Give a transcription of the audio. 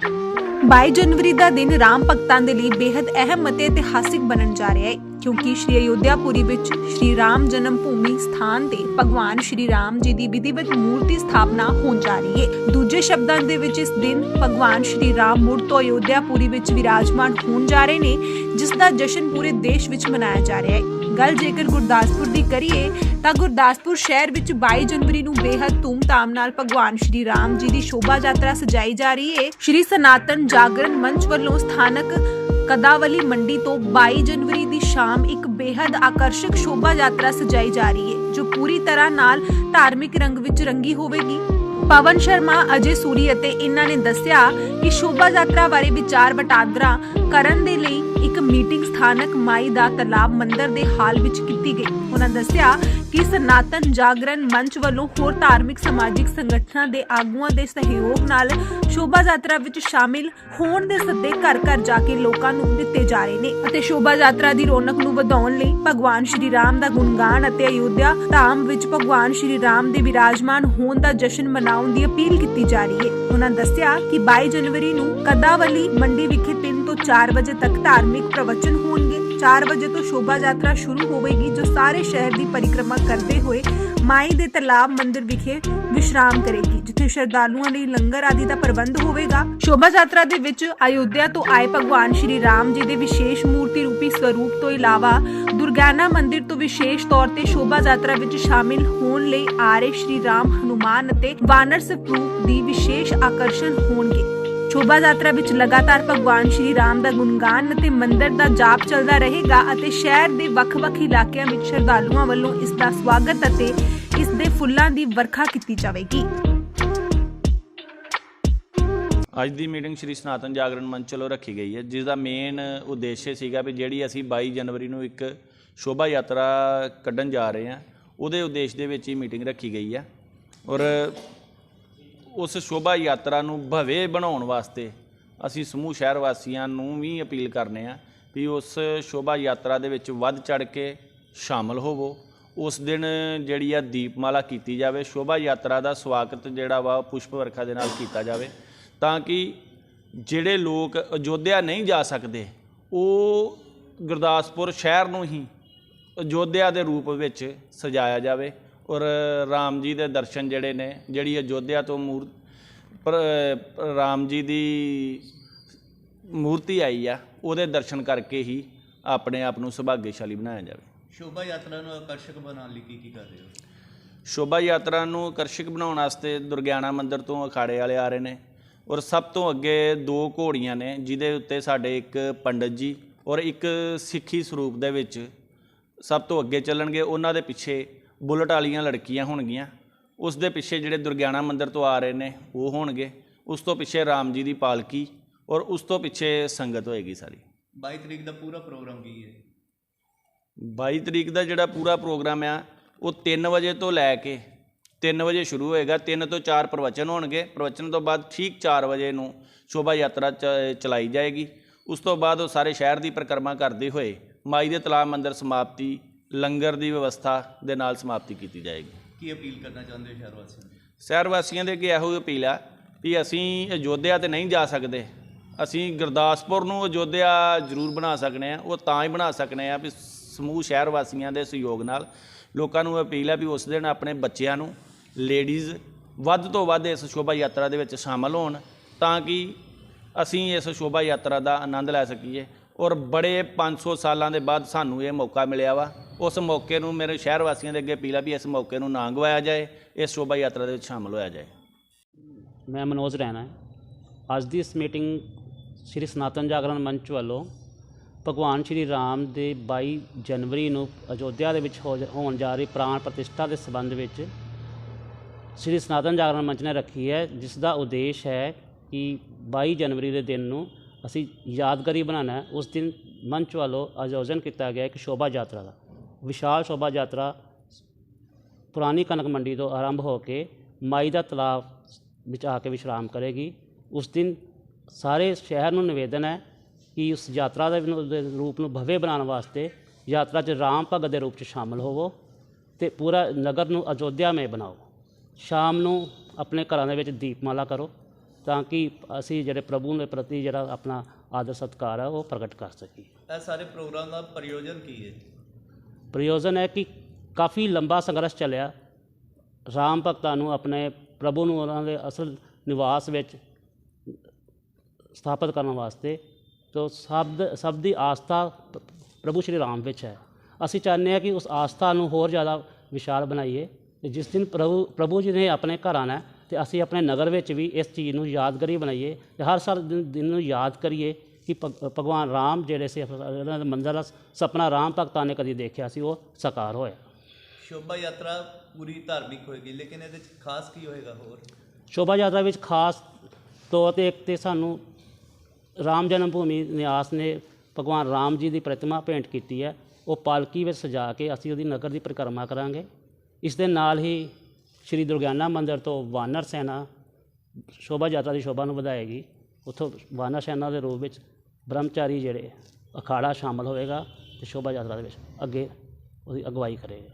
22 ਜਨਵਰੀ ਦਾ ਦਿਨ ਰਾਮ ਭਗਤਾਂ ਦੇ ਲਈ ਬੇहद ਅਹਿਮ ਅਤੇ ਇਤਿਹਾਸਿਕ ਬਣਨ ਜਾ ਰਿਹਾ ਹੈ, ਕਿਉਂਕਿ ਸ਼੍ਰੀ ਅਯੋਧਿਆਪੁਰੀ ਵਿੱਚ ਸ਼੍ਰੀ ਰਾਮ ਜਨਮ ਭੂਮੀ ਸਥਾਨ ਤੇ ਭਗਵਾਨ ਸ਼੍ਰੀ ਰਾਮ ਜੀ ਦੀ ਵਿਧੀਵਤ ਮੂਰਤੀ ਸਥਾਪਨਾ ਹੋਣ ਜਾ ਰਹੀ ਹੈ। ਦੂਜੇ ਸ਼ਬਦਾਂ ਦੇ ਵਿੱਚ ਇਸ ਦਿਨ ਭਗਵਾਨ ਸ਼੍ਰੀ ਰਾਮ ਮੁੜ ਤੋਂ ਅਯੋਧਿਆਪੁਰੀ ਵਿੱਚ ਵਿਰਾਜਮਾਨ ਹੋਣ ਜਾ ਰਹੇ ਨੇ, ਜਿਸ ਦਾ ਜਸ਼ਨ ਪੂਰੇ ਦੇਸ਼ ਵਿੱਚ ਮਨਾਇਆ ਜਾ ਰਿਹਾ ਹੈ। ਗੱਲ ਜੇਕਰ ਗੁਰਦਾਸਪੁਰ ਦੀ ਕਰੀਏ ਤਾਂ ਗੁਰਦਾਸਪੁਰ ਸ਼ਹਿਰ ਵਿੱਚ 22 ਜਨਵਰੀ ਨੂੰ ਬੇਹੱਦ ਧੂਮ ਧਾਮ ਨਾਲ ਭਗਵਾਨ ਸ਼੍ਰੀ ਰਾਮ ਜੀ ਦੀ ਸ਼ੋਭਾ ਯਾਤਰਾ ਸਜਾਈ ਜਾ ਰਹੀ ਹੈ ਸ਼੍ਰੀ ਸਨਾਤਨ ਜਾਗਰਣ ਮੰਚ ਵੱਲੋਂ ਸਥਾਨਕ ਕਦਾਵਲੀ ਮੰਡੀ ਤੋਂ 22 ਜਨਵਰੀ ਦੀ ਸ਼ਾਮ ਇੱਕ ਬੇਹੱਦ ਆਕਰਸ਼ਕ ਸ਼ੋਭਾ ਯਾਤਰਾ ਸਜਾਈ ਜਾ ਰਹੀ ਹੈ ਜੋ ਪੂਰੀ ਤਰ੍ਹਾਂ ਨਾਲ ਧਾਰਮਿਕ ਰੰਗ ਵਿੱਚ ਰੰਗੀ ਹੋਵੇਗੀ। ਪਵਨ ਸ਼ਰਮਾ, ਅਜੇ ਸੂਰੀ ਅਤੇ ਇਹਨਾਂ ਨੇ ਦੱਸਿਆ ਕਿ ਸ਼ੋਭਾ ਯਾਤਰਾ ਬਾਰੇ ਵਿਚਾਰ ਵਟਾਂਦਰਾ ਕਰਨ ਦੇ ਲਈ ਇੱਕ ਮੀਟਿੰਗ ਸਥਾਨਕ ਮਾਈ ਦਾ ਤਲਾਬ ਮੰਦਿਰ ਦੇ ਹਾਲ ਵਿੱਚ ਕੀਤੀ ਗਈ। ਉਹਨਾਂ ਦੱਸਿਆ ਕਿ ਸਨਾਤਨ ਜਾਗਰਣ ਮੰਚ ਵੱਲੋਂ ਹੋਰ ਧਾਰਮਿਕ ਸਮਾਜਿਕ ਸੰਗਠਨਾਂ ਦੇ ਆਗੂਆਂ ਦੇ ਸਹਿਯੋਗ ਨਾਲ ਸ਼ੋਭਾ ਯਾਤਰਾ ਵਿੱਚ ਸ਼ਾਮਿਲ ਹੋਣ ਦੇ ਸੱਦੇ ਘਰ ਘਰ ਜਾ ਕੇ ਲੋਕਾਂ ਨੂੰ ਦਿੱਤੇ ਜਾ ਰਹੇ ਨੇ ਅਤੇ ਸ਼ੋਭਾ ਯਾਤਰਾ ਦੀ ਰੌਣਕ ਨੂੰ ਵਧਾਉਣ ਲਈ ਭਗਵਾਨ ਸ਼੍ਰੀ ਰਾਮ ਦਾ ਗੁਣਗਾਨ ਅਤੇ ਅਯੋਧਿਆ ਧਾਮ ਵਿੱਚ ਭਗਵਾਨ ਸ਼੍ਰੀ ਰਾਮ ਦੇ ਵਿਰਾਜਮਾਨ ਹੋਣ ਦਾ ਜਸ਼ਨ ਮਨਾਉਣ ਦੀ ਅਪੀਲ ਕੀਤੀ ਜਾ ਰਹੀ ਹੈ। ਉਹਨਾਂ ਦੱਸਿਆ ਕਿ 22 ਜਨਵਰੀ ਨੂੰ ਕਦਾਵਲੀ ਮੰਡੀ ਵਿਖੇ ਤਿੰਨ ਤੋਂ 4 ਵਜੇ ਤੱਕ ਧਾਰਮਿਕ ਪ੍ਰਵਚਨ ਹੋਣਗੇ। 4 ਵਜੇ ਤੋਂ ਸ਼ੋਭਾ ਯਾਤਰਾ ਸ਼ੁਰੂ ਹੋਵੇਗੀ, ਜੋ ਸਾਰੇ ਸ਼ਹਿਰ ਦੀ ਪਰਿਕਰਮਾ ਕਰਦੇ ਹੋਏ ਮਾਈ ਦੇ ਤਲਾਬ ਮੰਦਿਰ ਵਿਖੇ ਵਿਸ਼ਰਾਮ ਕਰੇਗੀ, ਜਿੱਥੇ ਸ਼ਰਧਾਲੂਆਂ ਲਈ ਲੰਗਰ ਆਦਿ ਦਾ ਪ੍ਰਬੰਧ ਹੋਵੇਗਾ। ਸ਼ੋਭਾ ਯਾਤਰਾ ਦੇ ਵਿੱਚ ਅਯੋਧਿਆ ਤੋਂ ਆਏ ਭਗਵਾਨ ਸ਼੍ਰੀ ਰਾਮ ਜੀ ਦੇ ਵਿਸ਼ੇਸ਼ ਮੂਰਤੀ ਰੂਪੀ ਸਰੂਪ ਤੋਂ ਇਲਾਵਾ ਦੁਰਗਿਆਨਾ ਮੰਦਿਰ ਤੋਂ ਵਿਸ਼ੇਸ਼ ਤੌਰ ਤੇ ਸ਼ੋਭਾ ਯਾਤਰਾ ਵਿੱਚ ਸ਼ਾਮਿਲ ਹੋਣ ਲਈ ਆ ਰਹੇ ਸ਼੍ਰੀ ਰਾਮ ਹਨੂਮਾਨ ਅਤੇ ਵਾਨਰ ਸਰੂਪ ਦੀ ਵਿਸ਼ੇਸ਼ ਆਕਰਸ਼ਣ ਹੋਣਗੇ। ਸ਼ੋਭਾ ਯਾਤਰਾ ਵਿੱਚ ਲਗਾਤਾਰ ਭਗਵਾਨ ਸ਼੍ਰੀ ਰਾਮ ਦਾ ਗੁਣਗਾਨ ਅਤੇ ਮੰਦਿਰ ਦਾ ਜਾਪ ਚੱਲਦਾ ਰਹੇਗਾ ਅਤੇ ਸ਼ਹਿਰ ਦੇ ਵੱਖ-ਵੱਖ ਇਲਾਕਿਆਂ ਵਿੱਚ ਸ਼ਰਧਾਲੂਆਂ ਵੱਲੋਂ ਇਸ ਦਾ ਸਵਾਗਤ ਅਤੇ ਇਸ ਦੇ ਫੁੱਲਾਂ ਦੀ ਵਰਖਾ ਕੀਤੀ ਜਾਵੇਗੀ। ਅੱਜ ਦੀ ਮੀਟਿੰਗ ਸ਼੍ਰੀ ਸਨਾਤਨ ਜਾਗਰਣ ਮੰਚ ਵੱਲੋਂ ਰੱਖੀ ਗਈ ਹੈ, ਜਿਸ ਦਾ ਮੇਨ ਉਦੇਸ਼ ਸੀਗਾ ਵੀ ਜਿਹੜੀ ਅਸੀਂ 22 ਜਨਵਰੀ ਨੂੰ ਇੱਕ ਸ਼ੋਭਾ ਯਾਤਰਾ ਕੱਢਣ ਜਾ ਰਹੇ ਹਾਂ, ਉਹਦੇ ਉਦੇਸ਼ ਦੇ ਵਿੱਚ ਹੀ ਮੀਟਿੰਗ ਰੱਖੀ ਗਈ ਹੈ। ਔਰ ਉਸ ਸ਼ੋਭਾ ਯਾਤਰਾ ਨੂੰ ਭਵੇ ਬਣਾਉਣ ਵਾਸਤੇ ਅਸੀਂ ਸਮੂਹ ਸ਼ਹਿਰ ਵਾਸੀਆਂ ਨੂੰ ਵੀ ਅਪੀਲ ਕਰਨੇ ਆ ਵੀ ਉਸ ਸ਼ੋਭਾ ਯਾਤਰਾ ਦੇ ਵਿੱਚ ਵੱਧ ਚੜ ਕੇ ਸ਼ਾਮਲ ਹੋਵੋ। ਉਸ ਦਿਨ ਜਿਹੜੀ ਆ ਦੀਪਮਾਲਾ ਕੀਤੀ ਜਾਵੇ, ਸ਼ੋਭਾ ਯਾਤਰਾ ਦਾ ਸਵਾਗਤ ਜਿਹੜਾ ਵਾ ਉਹ ਪੁਸ਼ਪ ਵਰਖਾ ਦੇ ਨਾਲ ਕੀਤਾ ਜਾਵੇ ਤਾਂ ਕਿ ਜਿਹੜੇ ਲੋਕ ਅਯੋਧਿਆ ਨਹੀਂ ਜਾ ਸਕਦੇ, ਉਹ ਗੁਰਦਾਸਪੁਰ ਸ਼ਹਿਰ ਨੂੰ ਹੀ ਅਯੋਧਿਆ ਦੇ ਰੂਪ ਵਿੱਚ ਸਜਾਇਆ ਜਾਵੇ। ਔਰ ਰਾਮ ਜੀ ਦੇ ਦਰਸ਼ਨ ਜਿਹੜੇ ਨੇ ਜਿਹੜੀ ਅਯੋਧਿਆ ਤੋਂ ਮੂਰ ਪਰ- ਰਾਮ ਜੀ ਦੀ ਮੂਰਤੀ ਆਈ ਆ ਉਹਦੇ ਦਰਸ਼ਨ ਕਰਕੇ ਹੀ ਆਪਣੇ ਆਪ ਨੂੰ ਸੁਭਾਗਿਆਸ਼ਾਲੀ ਬਣਾਇਆ ਜਾਵੇ। ਸ਼ੋਭਾ ਯਾਤਰਾ ਨੂੰ ਆਕਰਸ਼ਕ ਬਣਾਉਣ ਲਈ ਕੀ ਕੀ ਕਰ ਰਹੇ ਹੋ? ਸ਼ੋਭਾ ਯਾਤਰਾ ਨੂੰ ਆਕਰਸ਼ਕ ਬਣਾਉਣ ਵਾਸਤੇ ਦੁਰਗਿਆਣਾ ਮੰਦਿਰ ਤੋਂ ਅਖਾੜੇ ਵਾਲੇ ਆ ਰਹੇ ਨੇ ਔਰ ਸਭ ਤੋਂ ਅੱਗੇ ਦੋ ਘੋੜੀਆਂ ਨੇ ਜਿਹਦੇ ਉੱਤੇ ਸਾਡੇ ਇੱਕ ਪੰਡਤ ਜੀ ਔਰ ਇੱਕ ਸਿੱਖੀ ਸਰੂਪ ਦੇ ਵਿੱਚ ਸਭ ਤੋਂ ਅੱਗੇ ਚੱਲਣਗੇ ਉਹਨਾਂ ਦੇ ਪਿੱਛੇ ਬੁਲਟ ਵਾਲੀਆਂ ਲੜਕੀਆਂ ਹੋਣਗੀਆਂ ਉਸ ਦੇ ਪਿੱਛੇ ਜਿਹੜੇ ਦੁਰਗਿਆਣਾ ਮੰਦਿਰ ਤੋਂ ਆ ਰਹੇ ਨੇ ਉਹ ਹੋਣਗੇ। ਉਸ ਤੋਂ ਪਿੱਛੇ ਰਾਮ ਜੀ ਦੀ ਪਾਲਕੀ ਔਰ ਉਸ ਤੋਂ ਪਿੱਛੇ ਸੰਗਤ ਹੋਏਗੀ ਸਾਰੀ। 22 ਤਰੀਕ ਦਾ ਪੂਰਾ ਪ੍ਰੋਗਰਾਮ ਕੀ ਹੈ? 22 ਤਰੀਕ ਦਾ ਜਿਹੜਾ ਪੂਰਾ ਪ੍ਰੋਗਰਾਮ ਆ ਉਹ 3 ਵਜੇ ਤੋਂ ਲੈ ਕੇ 3 ਵਜੇ ਸ਼ੁਰੂ ਹੋਏਗਾ। 3 ਤੋਂ 4 ਪ੍ਰਵਚਨ ਹੋਣਗੇ। ਪ੍ਰਵਚਨ ਤੋਂ ਬਾਅਦ ਠੀਕ 4 ਵਜੇ ਨੂੰ ਸ਼ੋਭਾ ਯਾਤਰਾ ਚ- ਚਲਾਈ ਜਾਏਗੀ। ਉਸ ਤੋਂ ਬਾਅਦ ਉਹ ਸਾਰੇ ਸ਼ਹਿਰ ਦੀ ਪਰਿਕਰਮਾ ਕਰਦੇ ਹੋਏ ਮਾਈ ਦੇ ਤਲਾਬ ਮੰਦਿਰ ਸਮਾਪਤੀ ਲੰਗਰ ਦੀ ਵਿਵਸਥਾ ਦੇ ਨਾਲ ਸਮਾਪਤੀ ਕੀਤੀ ਜਾਏਗੀ। ਕੀ ਅਪੀਲ ਕਰਨਾ ਚਾਹੁੰਦੇ ਹੋ ਸ਼ਹਿਰ ਵਾਸੀਆਂ ਨੂੰ? ਸ਼ਹਿਰ ਵਾਸੀਆਂ ਦੇ ਅੱਗੇ ਇਹੋ ਅਪੀਲ ਆ ਵੀ ਅਸੀਂ ਅਯੋਧਿਆ ਤੇ ਨਹੀਂ ਜਾ ਸਕਦੇ। ਅਸੀਂ ਗੁਰਦਾਸਪੁਰ ਨੂੰ ਅਯੋਧਿਆ ਜ਼ਰੂਰ ਬਣਾ ਸਕਨੇ ਆ ਉਹ ਤਾਂ ਹੀ ਬਣਾ ਸਕਨੇ ਆ ਵੀ ਸਮੂਹ ਸ਼ਹਿਰ ਵਾਸੀਆਂ ਦੇ ਸਹਿਯੋਗ ਨਾਲ ਲੋਕਾਂ ਨੂੰ ਅਪੀਲ ਆ ਵੀ ਉਸ ਦਿਨ ਆਪਣੇ ਬੱਚਿਆਂ ਨੂੰ ਲੇਡੀਜ਼ ਵੱਧ ਤੋਂ ਵੱਧ ਇਸ ਸ਼ੋਭਾ ਯਾਤਰਾ ਦੇ ਵਿੱਚ ਸ਼ਾਮਲ ਹੋਣ ਤਾਂ ਕਿ ਅਸੀਂ ਇਸ ਸ਼ੋਭਾ ਯਾਤਰਾ ਦਾ ਆਨੰਦ ਲੈ ਸਕੀਏ ਔਰ ਬੜੇ 500 ਸਾਲਾਂ ਦੇ ਬਾਅਦ ਸਾਨੂੰ ਇਹ ਮੌਕਾ ਮਿਲਿਆ ਵਾ ਉਸ ਮੌਕੇ ਨੂੰ ਮੇਰੇ ਸ਼ਹਿਰ ਵਾਸੀਆਂ ਦੇ ਅੱਗੇ ਅਪੀਲ ਆ ਵੀ ਇਸ ਮੌਕੇ ਨੂੰ ਨਾ ਗਵਾਇਆ ਜਾਏ, ਇਸ ਸ਼ੋਭਾ ਯਾਤਰਾ ਦੇ ਵਿੱਚ ਸ਼ਾਮਲ ਹੋਇਆ ਜਾਏ। ਮੈਂ ਮਨੋਜ ਰਹਿਣਾ ਅੱਜ ਦੀ ਇਸ ਮੀਟਿੰਗ ਸ੍ਰੀ ਸਨਾਤਨ ਜਾਗਰਣ ਮੰਚ ਵੱਲੋਂ ਭਗਵਾਨ ਸ਼੍ਰੀ ਰਾਮ ਦੇ 22 ਜਨਵਰੀ ਨੂੰ ਅਯੋਧਿਆ ਦੇ ਵਿੱਚ ਹੋ ਜ- ਹੋਣ ਜਾ ਰਹੀ ਪ੍ਰਾਣ ਪ੍ਰਤਿਸ਼ਠਾ ਦੇ ਸੰਬੰਧ ਵਿੱਚ ਸ੍ਰੀ ਸਨਾਤਨ ਜਾਗਰਣ ਮੰਚ ਨੇ ਰੱਖੀ ਹੈ, ਜਿਸ ਦਾ ਉਦੇਸ਼ ਹੈ ਕਿ 22 ਜਨਵਰੀ ਦੇ ਦਿਨ ਨੂੰ ਅਸੀਂ ਯਾਦਗਾਰੀ ਬਣਾਉਣਾ ਹੈ। ਉਸ ਦਿਨ ਮੰਚ ਵੱਲੋਂ ਆਯੋਜਨ ਕੀਤਾ ਗਿਆ ਇੱਕ ਸ਼ੋਭਾ ਯਾਤਰਾ ਦਾ। ਵਿਸ਼ਾਲ ਸ਼ੋਭਾ ਯਾਤਰਾ ਪੁਰਾਣੀ ਕਣਕ ਮੰਡੀ ਤੋਂ ਆਰੰਭ ਹੋ ਕੇ ਮਾਈ ਦਾ ਤਲਾਬ ਵਿੱਚ ਆ ਕੇ ਵਿਸ਼ਰਾਮ ਕਰੇਗੀ। ਉਸ ਦਿਨ ਸਾਰੇ ਸ਼ਹਿਰ ਨੂੰ ਨਿਵੇਦਨ ਹੈ ਕਿ ਉਸ ਯਾਤਰਾ ਦੇ ਰੂਪ ਨੂੰ ਭਵਯ ਬਣਾਉਣ ਵਾਸਤੇ ਯਾਤਰਾ 'ਚ ਰਾਮ ਭਗਤ ਦੇ ਰੂਪ 'ਚ ਸ਼ਾਮਲ ਹੋਵੋ ਤੇ ਪੂਰਾ ਨਗਰ ਨੂੰ ਅਯੋਧਿਆ ਮੇ ਬਣਾਓ। ਸ਼ਾਮ ਨੂੰ ਆਪਣੇ ਘਰਾਂ ਦੇ ਵਿੱਚ ਦੀਪਮਾਲਾ ਕਰੋ ਤਾਂ ਕਿ ਅਸੀਂ ਜਿਹੜੇ ਪ੍ਰਭੂ ਦੇ ਪ੍ਰਤੀ ਜਿਹੜਾ ਆਪਣਾ ਆਦਰ ਸਤਿਕਾਰ ਹੈ ਉਹ ਪ੍ਰਗਟ ਕਰ ਸਕੀਏ। ਇਹ ਸਾਰੇ ਪ੍ਰੋਗਰਾਮ ਦਾ ਪ੍ਰਯੋਜਨ ਕੀ ਹੈ? ਪ੍ਰਯੋਜਨ ਹੈ ਕਿ ਕਾਫੀ ਲੰਬਾ ਸੰਘਰਸ਼ ਚੱਲਿਆ। ਰਾਮ ਭਗਤਾਂ ਨੂੰ ਆਪਣੇ ਪ੍ਰਭੂ ਨੂੰ ਉਹਨਾਂ ਦੇ ਅਸਲ ਨਿਵਾਸ ਵਿੱਚ ਸਥਾਪਿਤ ਕਰਨ ਵਾਸਤੇ ਤੋ ਸਭ ਸਭ ਦੀ ਆਸਥਾ ਪ੍ਰਭੂ ਸ਼੍ਰੀ ਰਾਮ ਵਿੱਚ ਹੈ। ਅਸੀਂ ਚਾਹੁੰਦੇ ਹਾਂ ਕਿ ਉਸ ਆਸਥਾ ਨੂੰ ਹੋਰ ਜ਼ਿਆਦਾ ਵਿਸ਼ਾਲ ਬਣਾਈਏ ਤੇ ਜਿਸ ਦਿਨ ਪ੍ਰਭੂ ਪ੍ਰਭੂ ਜੀ ਨੇ ਆਪਣੇ ਘਰ ਆਉਣਾ ਹੈ, ਤੇ ਅਸੀਂ ਆਪਣੇ ਨਗਰ ਵਿੱਚ ਵੀ ਇਸ ਚੀਜ਼ ਨੂੰ ਯਾਦਗਾਰੀ ਬਣਾਈਏ ਤੇ ਹਰ ਸਾਲ ਦਿਨ ਨੂੰ ਯਾਦ ਕਰੀਏ। ਕਿ ਭਗ- ਭਗਵਾਨ ਰਾਮ ਜਿਹੜੇ ਸੀ ਉਹਨਾਂ ਦਾ ਮੰਜ਼ਰ ਦਾ ਸੁਪਨਾ ਰਾਮ ਭਗਤਾਂ ਨੇ ਕਦੀ ਦੇਖਿਆ ਸੀ ਉਹ ਸਾਕਾਰ ਹੋਇਆ। ਸ਼ੋਭਾ ਯਾਤਰਾ ਪੂਰੀ ਧਾਰਮਿਕ ਹੋਏਗੀ ਲੇਕਿਨ ਇਹਦੇ ਚ ਖਾਸ ਕੀ ਹੋਏਗਾ ਹੋਰ? ਸ਼ੋਭਾ ਯਾਤਰਾ ਵਿੱਚ ਖਾਸ ਤੌਰ ਤੇ ਇੱਕ ਤੇ ਸਾਨੂੰ ਰਾਮ ਜਨਮ ਭੂਮੀ ਨਿਵਾਸ ਨੇ ਭਗਵਾਨ ਰਾਮ ਜੀ ਦੀ ਪ੍ਰਤਿਮਾ ਭੇਂਟ ਕੀਤੀ ਹੈ। ਉਹ ਪਾਲਕੀ ਵਿੱਚ ਸਜਾ ਕੇ ਅਸੀਂ ਉਹਦੀ ਨਗਰ ਦੀ ਪਰਿਕਰਮਾ ਕਰਾਂਗੇ। ਇਸ ਦੇ ਨਾਲ ਹੀ ਸ਼੍ਰੀ ਦੁਰਗਿਆਨਾ ਮੰਦਿਰ ਤੋਂ ਵਾਨਰ ਸੈਨਾ ਸ਼ੋਭਾ ਯਾਤਰਾ ਦੀ ਸ਼ੋਭਾ ਨੂੰ ਵਧਾਏਗੀ। ਉੱਥੋਂ ਵਾਨਰ ਸੈਨਾ ਦੇ ਰੂਪ ਵਿੱਚ ਬ੍ਰਹਮਚਾਰੀ ਜਿਹੜੇ ਅਖਾੜਾ ਸ਼ਾਮਲ ਹੋਵੇਗਾ ਅਤੇ ਸ਼ੋਭਾ ਯਾਤਰਾ ਦੇ ਵਿੱਚ ਅੱਗੇ ਉਹਦੀ ਅਗਵਾਈ ਕਰੇਗਾ।